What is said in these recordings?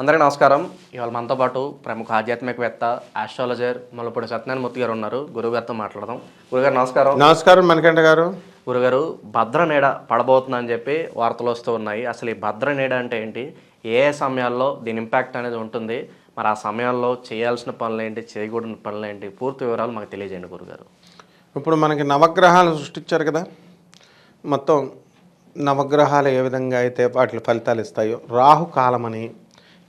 అందరికీ నమస్కారం. ఇవాళ మనతో పాటు ప్రముఖ ఆధ్యాత్మికవేత్త ఆస్ట్రాలజర్ ముల్లపూడి సత్యనారాయణ మూర్తి గారు ఉన్నారు. గురుగారితో మాట్లాడదాం. గురుగారు నమస్కారం. నమస్కారం మణికంఠ గారు. గురుగారు భద్ర నీడ పడబోతుందని చెప్పి వార్తలు వస్తూ ఉన్నాయి. అసలు ఈ భద్ర నీడ అంటే ఏంటి? ఏ సమయాల్లో దీని ఇంపాక్ట్ అనేది ఉంటుంది? మరి ఆ సమయాల్లో చేయాల్సిన పనులు ఏంటి? చేయకూడని పనులు ఏంటి? పూర్తి వివరాలు మాకు తెలియజేయండి గురుగారు ఇప్పుడు మనకి నవగ్రహాలు సృష్టించారు కదా. మొత్తం నవగ్రహాలు ఏ విధంగా అయితే వాటి ఫలితాలు ఇస్తాయో రాహు కాలమని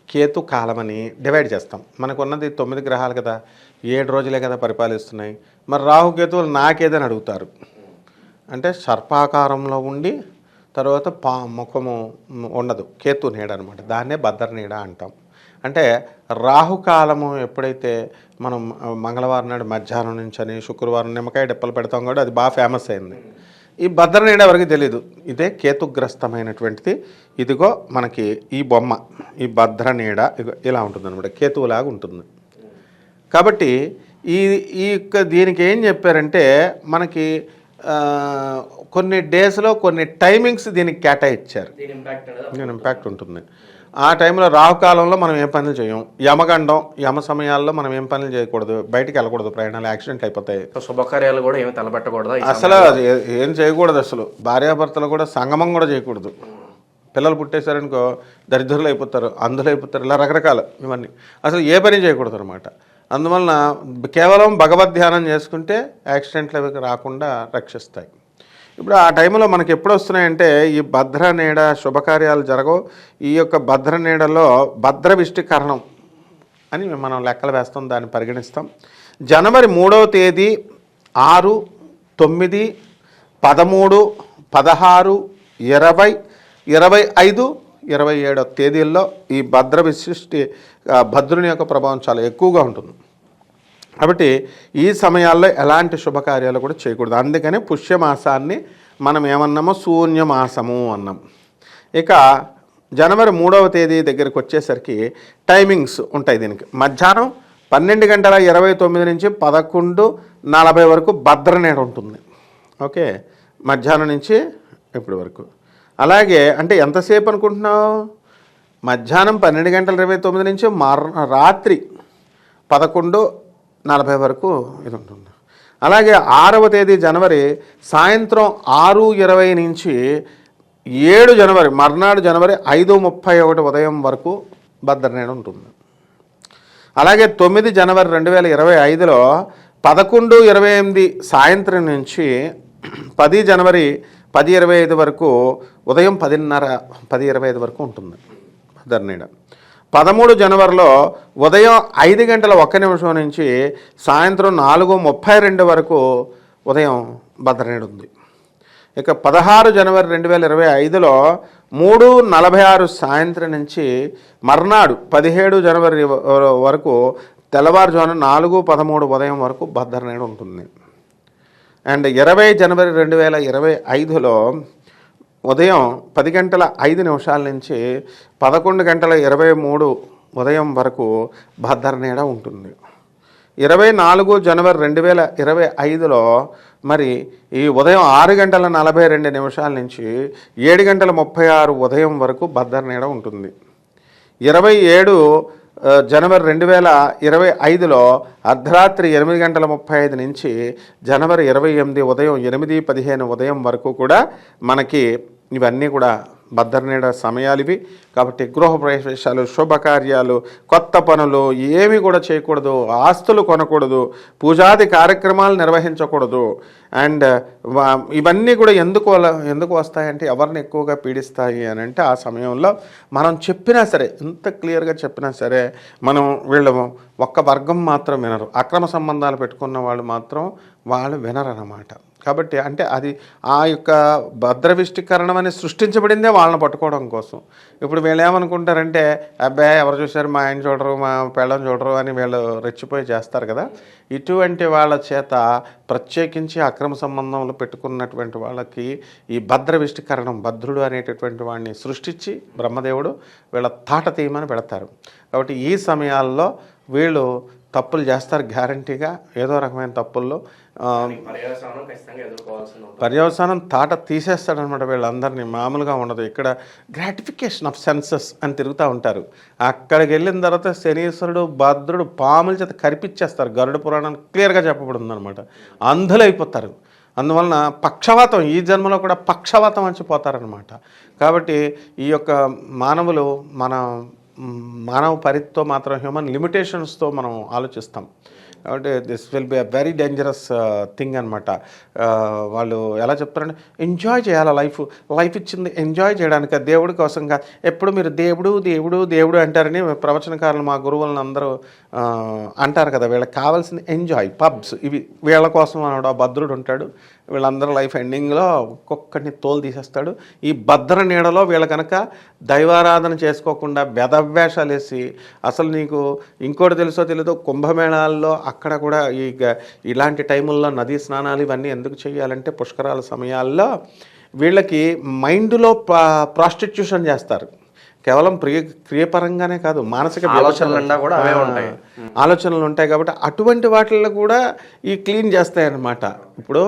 కేతు కాలమని డివైడ్ చేస్తాం. మనకు ఉన్నది తొమ్మిది గ్రహాలు కదా ఏడు రోజులే కదా పరిపాలిస్తున్నాయి. మరి రాహుకేతువులు నాకేదని అడుగుతారు. అంటే సర్పాకారంలో ఉండి తర్వాత పా ముఖము ఉండదు. కేతు నీడ అనమాట దాన్నే భద్ర నీడ అంటాం. అంటే రాహుకాలము ఎప్పుడైతే మనం మంగళవారం నాడు మధ్యాహ్నం నుంచి అని శుక్రవారం నిమ్మకాయ డిప్పలు పెడతాం కూడా అది బాగా ఫేమస్ అయింది. ఈ భద్ర నీడ ఎవరికి తెలియదు ఇదే కేతుగ్రస్తమైనటువంటిది. ఇదిగో మనకి ఈ బొమ్మ ఈ భద్ర నీడ ఇగో ఇలా ఉంటుంది అనమాట కేతువులాగా ఉంటుంది. కాబట్టి ఈ ఈ యొక్క దీనికి ఏం చెప్పారంటే మనకి కొన్ని డేస్లో కొన్ని టైమింగ్స్ దీనికి కేటాయించారు. దీని ఇంపాక్ట్ అనేది దీని ఇంపాక్ట్ ఉంటుంది. ఆ టైంలో రాహుకాలంలో మనం ఏం పనులు చేయం? యమగండం యమ సమయాల్లో మనం ఏం పనులు చేయకూడదు? బయటికి వెళ్ళకూడదు ప్రయాణాలు యాక్సిడెంట్ అయిపోతాయి. శుభకార్యాలు కూడా ఏమి తలపెట్టకూడదా ఈ అసలు ఏం చేయకూడదు అసలు. భార్యాభర్తలు కూడా సంగమం కూడా చేయకూడదు. పిల్లలు పుట్టేశారనుకో దరిద్రులు అయిపోతారు అందులో అయిపోతారు ఇలా రకరకాల ఇవన్నీ. అసలు ఏ పని చేయకూడదు అనమాట అందువలన కేవలం భగవద్ ధ్యానం చేసుకుంటే యాక్సిడెంట్లు అవి రాకుండా రక్షిస్తాయి. ఇప్పుడు ఆ టైంలో మనకి ఎప్పుడు వస్తున్నాయంటే ఈ భద్ర నీడ శుభకార్యాలు జరగవు. ఈ యొక్క భద్ర నీడలో భద్ర విష్టికరణం అని మనం లెక్కలు వేస్తాం దాన్ని పరిగణిస్తాం. జనవరి మూడవ తేదీ ఆరు తొమ్మిది పదమూడు పదహారు ఇరవై ఇరవై ఐదు ఇరవై ఏడో తేదీల్లో ఈ భద్ర విశిష్టి భద్రుని యొక్క ప్రభావం చాలా ఎక్కువగా ఉంటుంది. కాబట్టి ఈ సమయాల్లో ఎలాంటి శుభకార్యాలు కూడా చేయకూడదు. అందుకని పుష్యమాసాన్ని మనం ఏమన్నామో శూన్యమాసము అన్నాం. ఇక జనవరి మూడవ తేదీ దగ్గరికి వచ్చేసరికి టైమింగ్స్ ఉంటాయి దీనికి. మధ్యాహ్నం పన్నెండు గంటల ఇరవై తొమ్మిది నుంచి పదకొండు నలభై వరకు భద్రనేడు ఉంటుంది. ఓకే? మధ్యాహ్నం నుంచి ఇప్పటి వరకు. అలాగే అంటే ఎంతసేపు అనుకుంటున్నావు? మధ్యాహ్నం పన్నెండు గంటల ఇరవై తొమ్మిది నుంచి మర్ రాత్రి పదకొండు నలభై వరకు ఇది ఉంటుంది. అలాగే ఆరవ తేదీ జనవరి సాయంత్రం ఆరు ఇరవై నుంచి ఏడు జనవరి మర్నాడు జనవరి ఐదు ముప్పై ఒకటి ఉదయం వరకు భద్రనేడు ఉంటుంది. అలాగే తొమ్మిది జనవరి రెండు వేల ఇరవై ఐదులో పదకొండు ఇరవై ఎనిమిది సాయంత్రం నుంచి పది జనవరి పది ఇరవై ఐదు వరకు ఉదయం పదిన్నర పది ఇరవై ఐదు వరకు ఉంటుంది భద్రనీడ పదమూడు జనవరిలో ఉదయం ఐదు గంటల ఒక్క నిమిషం నుంచి సాయంత్రం నాలుగు ముప్పై రెండు వరకు ఉదయం భద్రనేడు ఉంది ఇక పదహారు జనవరి రెండు వేల ఇరవై ఐదులో మూడు నలభై ఆరు సాయంత్రం నుంచి మర్నాడు పదిహేడు జనవరి వరకు తెల్లవారుజామున నాలుగు పదమూడు ఉదయం వరకు భద్రనేడు ఉంటుంది అండ్ ఇరవై జనవరి రెండు వేల ఇరవై ఐదులో ఉదయం పది గంటల ఐదు నిమిషాల నుంచి పదకొండు గంటల ఇరవై మూడు ఉదయం వరకు భద్రనీడ ఉంటుంది. ఇరవై నాలుగు జనవరి రెండు వేల ఇరవై ఐదులో మరి ఈ ఉదయం ఆరు గంటల నలభై రెండు నిమిషాల నుంచి ఏడు గంటల ముప్పై ఆరు ఉదయం వరకు భద్రనీడ ఉంటుంది. ఇరవై ఏడు జనవరి రెండు వేల ఇరవై ఐదులో అర్ధరాత్రి ఎనిమిది గంటల ముప్పై ఐదు నుంచి జనవరి ఇరవై ఎనిమిది ఉదయం ఎనిమిది పదిహేను ఉదయం వరకు కూడా మనకి ఇవన్నీ కూడా భద్రనీడ సమయాలు ఇవి కాబట్టి గృహ ప్రవేశాలు శుభకార్యాలు కొత్త పనులు ఏమి కూడా చేయకూడదు ఆస్తులు కొనకూడదు పూజాది కార్యక్రమాలు నిర్వహించకూడదు. అండ్ వా- ఇవన్నీ కూడా ఎందుకు అలా- ఎందుకు వస్తాయంటే ఎవరిని ఎక్కువగా పీడిస్తాయి అని అంటే ఆ సమయంలో మనం చెప్పినా సరే ఎంత క్లియర్గా చెప్పినా సరే మనం వీళ్ళు ఒక్క వర్గం మాత్రం వినరు. అక్రమ సంబంధాలు పెట్టుకున్న వాళ్ళు మాత్రం వాళ్ళు వినరు అన్నమాట కాబట్టి అంటే అది ఆ యొక్క భద్రవిష్టికరణం అని సృష్టించబడిందే వాళ్ళని పట్టుకోవడం కోసం. ఇప్పుడు వీళ్ళు ఏమనుకుంటారంటే అబ్బాయి ఎవరు చూశారు? మా ఆయన చూడరు మా పెళ్ళం చూడరు అని వీళ్ళు రెచ్చిపోయి చేస్తారు కదా. ఇటువంటి వాళ్ళ చేత ప్రత్యేకించి అక్రమ సంబంధంలో పెట్టుకున్నటువంటి వాళ్ళకి ఈ భద్రవిష్టికరణం భద్రుడు అనేటటువంటి వాడిని సృష్టించి బ్రహ్మదేవుడు వీళ్ళ తాట తీయమని పెడతారు. కాబట్టి ఈ సమయాల్లో వీళ్ళు తప్పులు చేస్తారు గ్యారంటీగా. ఏదో రకమైన తప్పుల్లో పర్యవసానం తాట తీసేస్తాడనమాట వీళ్ళందరినీ. మామూలుగా ఉండదు. ఇక్కడ గ్రాటిఫికేషన్ ఆఫ్ సెన్సెస్ అని తిరుగుతూ ఉంటారు. అక్కడికి వెళ్ళిన తర్వాత శనీశ్వరుడు భద్రుడు పాముల చేత కరిపించేస్తారు. గరుడ పురాణం క్లియర్గా చెప్పబడింది అనమాట అంధులైపోతారు అందువలన పక్షవాతం ఈ జన్మలో కూడా పక్షవాతం వచ్చి పోతారనమాట కాబట్టి ఈ యొక్క మానవులు మన మానవ పరిధితో మాత్రం హ్యూమన్ లిమిటేషన్స్తో మనం ఆలోచిస్తాం. కాబట్టి this will be a very dangerous thing అనమాట వాళ్ళు ఎలా చెప్తారంటే ఎంజాయ్ చేయాలి లైఫ్ లైఫ్ ఇచ్చింది ఎంజాయ్ చేయడానికి? దేవుడి కోసంగా? ఎప్పుడు మీరు దేవుడు దేవుడు దేవుడు అంటారని ప్రవచనకారులు మా గురువులను అందరూ అంటారు కదా వీళ్ళకి కావాల్సిన ఎంజాయ్ పబ్స్ ఇవి వీళ్ళ కోసం అనడా భద్రుడు ఉంటాడు వీళ్ళందరూ లైఫ్ ఎండింగ్లో ఒక్కొక్కడిని తోలు తీసేస్తాడు. ఈ భద్ర నీడలో వీళ్ళ కనుక దైవారాధన చేసుకోకుండా బెదవ్యాసాలు వేసి అసలు నీకు ఇంకోటి తెలుసో తెలీదో కుంభమేళాల్లో అక్కడ కూడా ఈ ఇలాంటి టైముల్లో నదీ స్నానాలు ఇవన్నీ ఎందుకు చేయాలంటే పుష్కరాల సమయాల్లో వీళ్ళకి మైండ్లో ప్రాస్టిట్యూషన్ చేస్తారు. కేవలం ప్రియ క్రియపరంగానే కాదు మానసిక ఆలోచనలు కూడా అవే ఉంటాయి. ఆలోచనలు ఉంటాయి కాబట్టి అటువంటి వాటిల్లో కూడా ఈ క్లీన్ చేస్తాయన్నమాట. ఇప్పుడు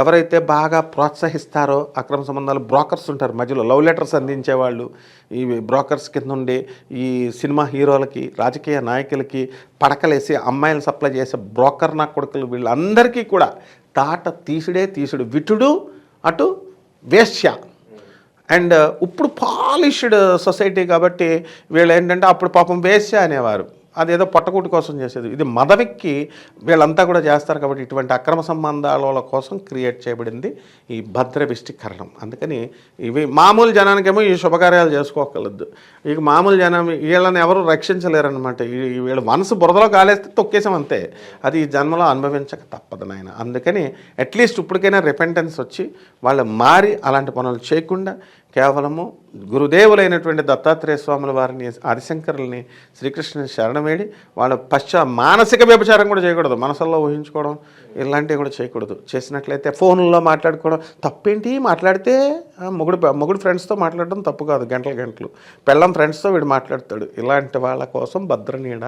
ఎవరైతే బాగా ప్రోత్సహిస్తారో అక్రమ సంబంధాలు బ్రోకర్స్ ఉంటారు మధ్యలో లవ్ లెటర్స్ అందించే వాళ్ళు ఈ బ్రోకర్స్ కింద ఉండి ఈ సినిమా హీరోలకి రాజకీయ నాయకులకి పడకలేసి అమ్మాయిలు సప్లై చేసే బ్రోకర్ నా కొడుకులు వీళ్ళందరికీ కూడా తాట తీసుడే తీసుడు విటుడు అటు వేశ్య. అండ్ uh, ఇప్పుడు పాలిష్డ్ సొసైటీ కాబట్టి వీళ్ళు ఏంటంటే అప్పుడు పాపం వేశ్య అనేవారు. అదేదో పొట్టకూటి కోసం చేసేది. ఇది మదవిక్కి వీళ్ళంతా కూడా చేస్తారు కాబట్టి ఇటువంటి అక్రమ సంబంధాల కోసం క్రియేట్ చేయబడింది ఈ భద్రవిష్టికరణం. అందుకని ఇవి మామూలు జనానికేమో ఈ శుభకార్యాలు చేసుకోగలదు ఇక మామూలు జనం వీళ్ళని ఎవరు రక్షించలేరనమాట ఈ- వీళ్ళ మనసు బురదలో కాలేస్తే తొక్కేసాం అంతే. అది ఈ జన్మలో అనుభవించక తప్పదు నాయన. అందుకని అట్లీస్ట్ ఇప్పటికైనా రిపెంటెన్స్ వచ్చి వాళ్ళు మారి అలాంటి పనులు చేయకుండా కేవలము గురుదేవులైనటువంటి దత్తాత్రేయ స్వాముల వారిని ఆదిశంకరుల్ని శ్రీకృష్ణుని శరణమేడి వాళ్ళ పశ్చా మానసిక వ్యభిచారం కూడా చేయకూడదు. మనసుల్లో ఊహించుకోవడం ఇలాంటివి కూడా చేయకూడదు. చేసినట్లయితే ఫోన్లో మాట్లాడుకోవడం తప్పేంటి? మాట్లాడితే మొగుడు మొగుడు ఫ్రెండ్స్తో మాట్లాడడం తప్పు కాదు గంటలు గంటలు. పెళ్ళం ఫ్రెండ్స్తో వీడు మాట్లాడతాడు. ఇలాంటి వాళ్ళ కోసం భద్రనీడ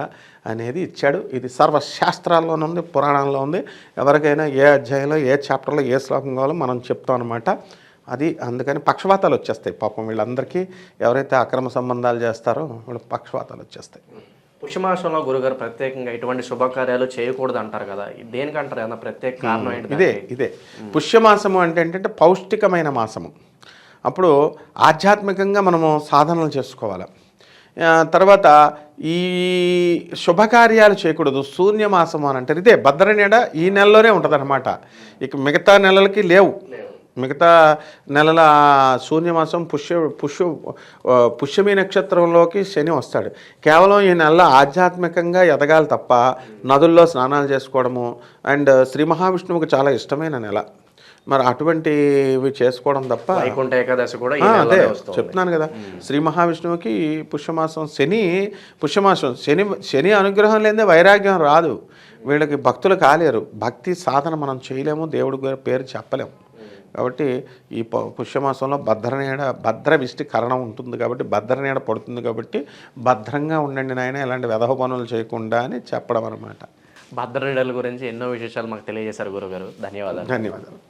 అనేది ఇచ్చాడు. ఇది సర్వశాస్త్రాల్లోనే ఉంది పురాణంలో ఉంది. ఎవరికైనా ఏ అధ్యాయంలో ఏ చాప్టర్లో ఏ శ్లోకం కావాలో మనం చెప్తాం అనమాట అది అందుకని పక్షవాతాలు వచ్చేస్తాయి. పాపం వీళ్ళందరికీ ఎవరైతే అక్రమ సంబంధాలు చేస్తారో వాళ్ళు పక్షవాతాలు వచ్చేస్తాయి. పుష్యమాసంలో గురుగారు ప్రత్యేకంగా ఇటువంటి శుభకార్యాలు చేయకూడదు అంటారు కదా. దేనికంటారు? ఏమన్నా ప్రత్యేక కారణం ఏంటి ఇదే ఇదే. పుష్యమాసము అంటే ఏంటంటే పౌష్టికమైన మాసము. అప్పుడు ఆధ్యాత్మికంగా మనము సాధనలు చేసుకోవాలి. తర్వాత ఈ శుభకార్యాలు చేయకూడదు. శూన్యమాసం అని అంటారు. ఇదే భద్రనీడ ఈ నెలలోనే ఉంటుంది ఇక మిగతా నెలలకి లేవు. మిగతా నెలల శూన్యమాసం పుష్య పుష్య పుష్యమి నక్షత్రంలోకి శని వస్తాడు. కేవలం ఈ నెలలో ఆధ్యాత్మికంగా ఎదగాలి తప్ప నదుల్లో స్నానాలు చేసుకోవడము అండ్ శ్రీ మహావిష్ణువుకి చాలా ఇష్టమైన నెల. మరి అటువంటివి చేసుకోవడం తప్ప వైకుంఠ ఏకాదశి కూడా అదే చెప్తున్నాను కదా. శ్రీ మహావిష్ణువుకి పుష్యమాసం శని పుష్యమాసం శని శని అనుగ్రహం లేదే వైరాగ్యం రాదు. వీళ్ళకి భక్తులు కాలేరు. భక్తి సాధన మనం చేయలేము దేవుడి పేరు చెప్పలేము. కాబట్టి ఈ పుష్యమాసంలో భద్రనీడ భద్ర విష్టి కరణం ఉంటుంది కాబట్టి భద్రనీడ పడుతుంది కాబట్టి భద్రంగా ఉండండి నాయన ఇలాంటి వెధవ పనులు చేయకుండా అని చెప్పడం అనమాట భద్రనీడల గురించి ఎన్నో విశేషాలు మాకు తెలియజేశారు గురుగారు. ధన్యవాదాలు. ధన్యవాదాలు.